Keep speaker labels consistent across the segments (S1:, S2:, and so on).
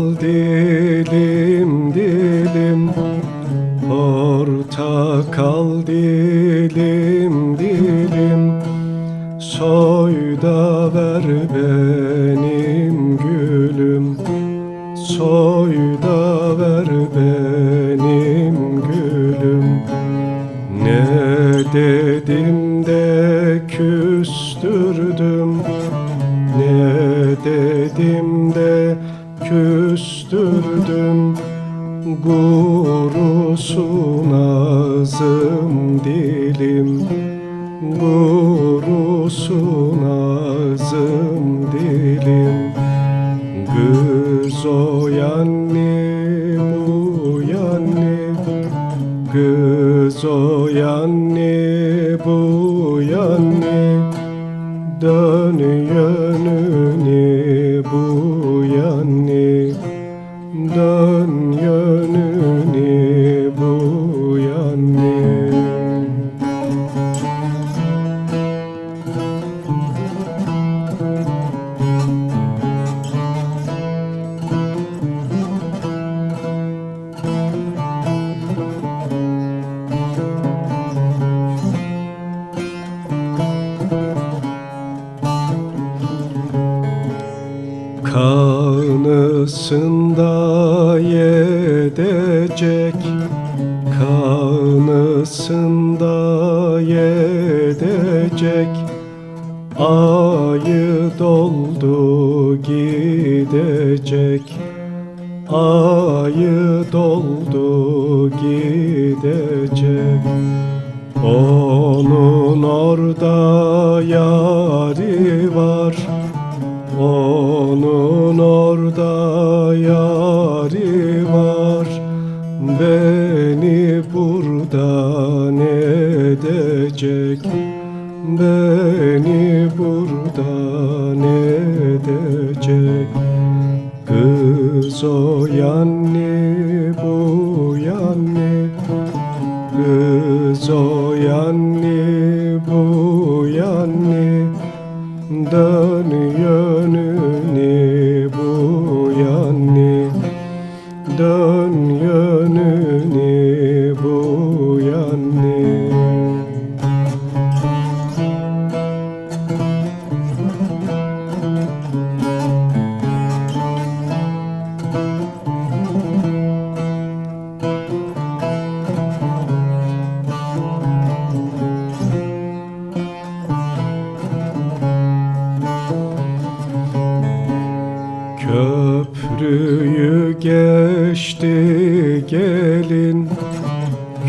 S1: Al dilim dilim Portakal dilim dilim. Soy da ver benim gülüm. Soy da ver benim gülüm. Ne dedim de küstürdüm. Ne dedim de küstürdüm Gurusun ağzım dilim. Gurusun ağzım dilim. Kız o yanni bu yanni Kız o yanni bu yanni Dön Kanısında yedecek. Kanısında yedecek. Ayı doldu gidecek. Ayı doldu gidecek. Onun orada yari var Beni buradan edecek? Beni buradan edecek? Kız o yanni bu yanni. Kız o yanni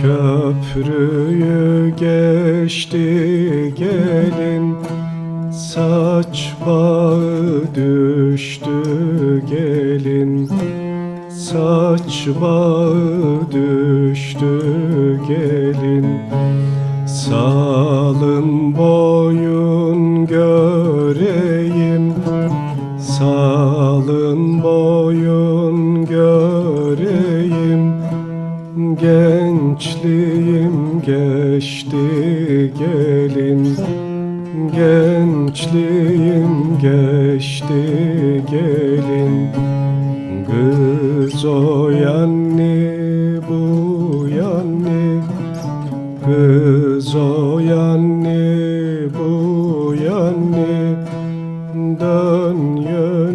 S1: Köprüyü geçti gelin Saç bağı düştü gelin. Saç bağı düştü gelin. Salın boyun göreyim Salın boyun göreyim Gençliğim geçti gelin. Gençliğim geçti gelin. Kız o yanni bu yanni Kız o yanni bu yanni Dön yönünü